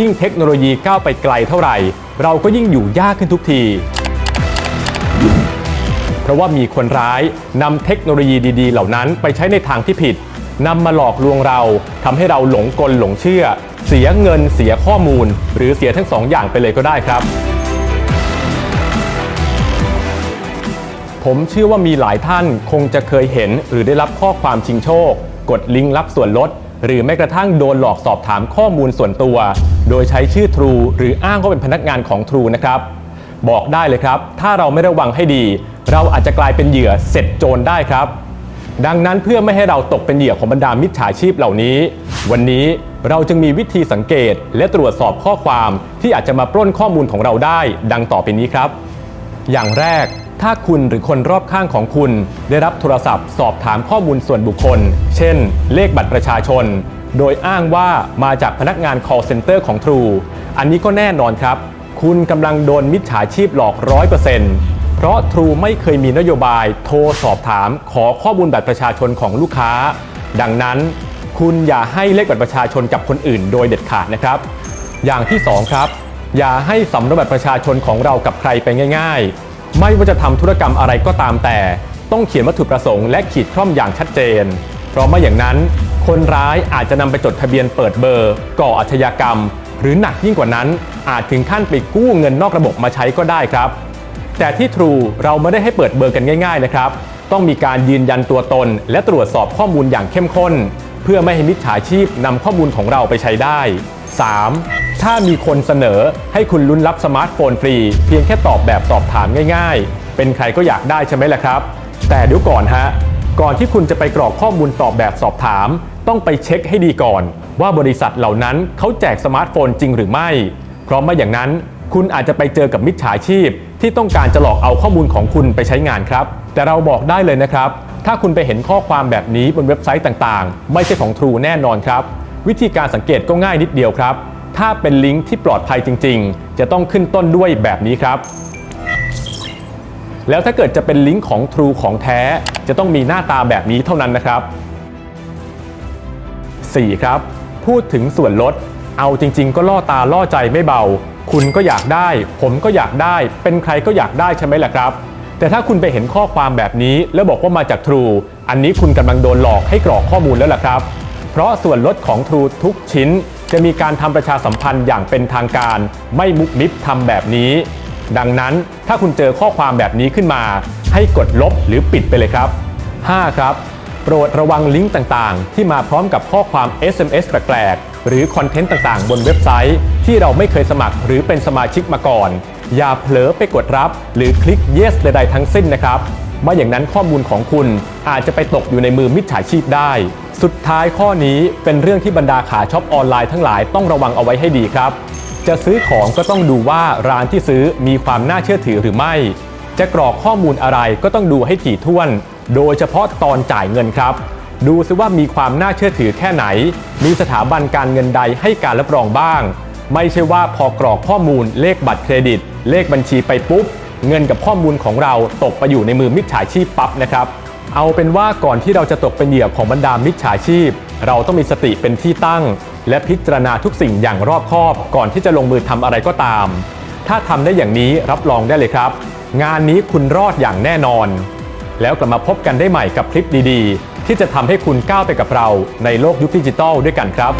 ยิ่งเทคโนโลยีก้าวไปไกลเท่าไหร่ เราก็ยิ่งอยู่ยากขึ้นทุกที เพราะว่ามีคนร้ายนำเทคโนโลยีดี ๆ เหล่านั้นไปใช้ในทางที่ผิดนำมาหลอกลวงเราทำให้เราหลงกลหลงเชื่อ เสียเงินเสียข้อมูล หรือเสียทั้งสองอย่างไปเลยก็ได้ครับ ผมเชื่อว่ามีหลายท่านคงจะเคยเห็นหรือได้รับข้อความชิงโชค กดลิงก์รับส่วนลด หรือแม้กระทั่งโดนหลอกสอบถามข้อมูลส่วนตัว โดยใช้ชื่อ True หรืออ้างว่าเป็นพนักงานของ True นะครับ บอกได้เลยครับ ถ้าเราไม่ระวังให้ดี เราอาจจะกลายเป็นเหยื่อเสร็จโจรได้ครับ ดังนั้นเพื่อไม่ให้เราตกเป็นเหยื่อของบรรดามิจฉาชีพเหล่านี้ วันนี้เราจึงมีวิธีสังเกต และตรวจสอบข้อความที่อาจจะมาปล้นข้อมูลของเราได้ ดังต่อไปนี้ครับ อย่างแรก ถ้าคุณหรือคนรอบข้างของคุณ ได้รับโทรศัพท์สอบถามข้อมูลส่วนบุคคล เช่น เลขบัตรประชาชน โดยอ้างว่ามาจากพนักงาน call center ของ True อันนี้ก็แน่นอนครับ คุณกำลังโดนมิจฉาชีพหลอกร้อยเปอร์เซ็นต์เพราะ True ไม่เคยมีนโยบายโทรสอบถามขอข้อมูลบัตรประชาชนของลูกค้า ดังนั้น คุณอย่าให้เลขบัตรประชาชนกับคนอื่น โดยเด็ดขาดนะครับ อย่างที่ 2 ครับ อย่าให้สำรบัตรประชาชนของเรากับใครไปง่าย ๆ ไม่ว่าจะทำธุรกรรมอะไรก็ตามแต่ ต้องเขียนวัตถุประสงค์และขีดคร่อมอย่างชัดเจน เพราะไม่อย่างนั้น คนร้ายอาจจะนำไปจดทะเบียนเปิดเบอร์ ก่ออาชญากรรม หรือหนักยิ่งกว่านั้น อาจถึงขั้นไปกู้เงินนอกระบบมาใช้ก็ได้ครับ แต่ที่ True เราไม่ได้ให้เปิดเบอร์กันง่าย ๆ นะครับ ต้องมีการยืนยันตัวตน และตรวจสอบข้อมูลอย่างเข้มข้น เพื่อไม่ให้มิจฉาชีพนำข้อมูลของเราไปใช้ได้ 3. ถ้ามีคนเสนอให้คุณลุ้นรับสมาร์ทโฟนฟรี เพียงแค่ตอบแบบสอบถามง่ายๆ เป็นใครก็อยากได้ใช่ไหมล่ะครับ แต่เดี๋ยวก่อนฮะ ก่อนที่คุณจะไปกรอกข้อมูลตอบแบบสอบถาม ต้องไปเช็คให้ดีก่อน ว่าบริษัทเหล่านั้นเขาแจกสมาร์ทโฟนจริงหรือไม่ เพราะไม่อย่างนั้น คุณอาจจะไปเจอกับมิจฉาชีพ ที่ต้องการจะหลอกเอาข้อมูลของคุณไปใช้งานครับ แต่เราบอกได้เลยนะครับ ถ้าคุณไปเห็นข้อความแบบนี้บนเว็บไซต์ต่างๆ ไม่ใช่ของ True แน่นอนครับ วิธีการสังเกตก็ง่ายนิดเดียวครับ ถ้าเป็นลิงก์ที่ปลอดภัยจริง ๆ จะต้องขึ้นต้นด้วยแบบนี้ครับ แล้วถ้าเกิดจะเป็นลิงก์ของ True ของแท้ จะต้องมีหน้าตาแบบนี้เท่านั้นนะครับ 4. ครับ พูดถึงส่วนลด เอาจริง ๆ ก็ล่อตาล่อใจไม่เบา คุณก็อยากได้ ผมก็อยากได้ เป็นใครก็อยากได้ใช่ไหมล่ะครับ แต่ถ้าคุณไปเห็นข้อความแบบนี้ แล้วบอกว่ามาจาก True อันนี้คุณกำลังโดนหลอกให้กรอกข้อมูลแล้วล่ะครับ เพราะส่วนลดของ True ทุกชิ้น จะมีการทำประชาสัมพันธ์อย่างเป็นทางการ ไม่มุกมิบทำแบบนี้ ดังนั้นถ้าคุณเจอข้อความแบบนี้ขึ้นมา ให้กดลบหรือปิดไปเลยครับ 5. ครับ โปรดระวังลิงก์ต่างๆ ที่มาพร้อมกับข้อความ SMS แปลกๆ หรือคอนเทนต์ต่างๆ บนเว็บไซต์ ที่เราไม่เคยสมัครหรือเป็นสมาชิกมาก่อน อย่าเผลอไปกดรับ หรือคลิก yes ใดๆทั้งสิ้นนะครับ ไม่อย่างนั้นข้อมูลของคุณอาจจะไปตกอยู่ในมือมิจฉาชีพได้ สุดท้ายข้อนี้เป็นเรื่องที่บรรดาขาช็อปออนไลน์ทั้งหลายต้องระวังเอาไว้ให้ดีครับ จะซื้อของก็ต้องดูว่าร้านที่ซื้อมีความน่าเชื่อถือหรือไม่ จะกรอกข้อมูลอะไรก็ต้องดูให้ถี่ถ้วน โดยเฉพาะตอนจ่ายเงินครับ ดูซิว่ามีความน่าเชื่อถือแค่ไหน มีสถาบันการเงินใดให้การรับรองบ้าง ไม่ใช่ว่าพอกรอกข้อมูลเลขบัตรเครดิต เลขบัญชีไปปุ๊บ เงินกับข้อมูลของเราตกไปอยู่ในมือมิจฉาชีพปั๊บนะครับ เอาเป็นว่าก่อนที่เราจะตกเป็นเหยื่อของบรรดามิจฉาชีพ เราต้องมีสติเป็นที่ตั้ง และพิจารณาทุกสิ่งอย่างรอบคอบ ก่อนที่จะลงมือทำอะไรก็ตาม ถ้าทำได้อย่างนี้รับรองได้เลยครับ งานนี้คุณรอดอย่างแน่นอน แล้วกลับมาพบกันได้ใหม่กับคลิปดีๆ ที่จะทำให้คุณก้าวไปกับเราในโลกยุคดิจิทัลด้วยกันครับ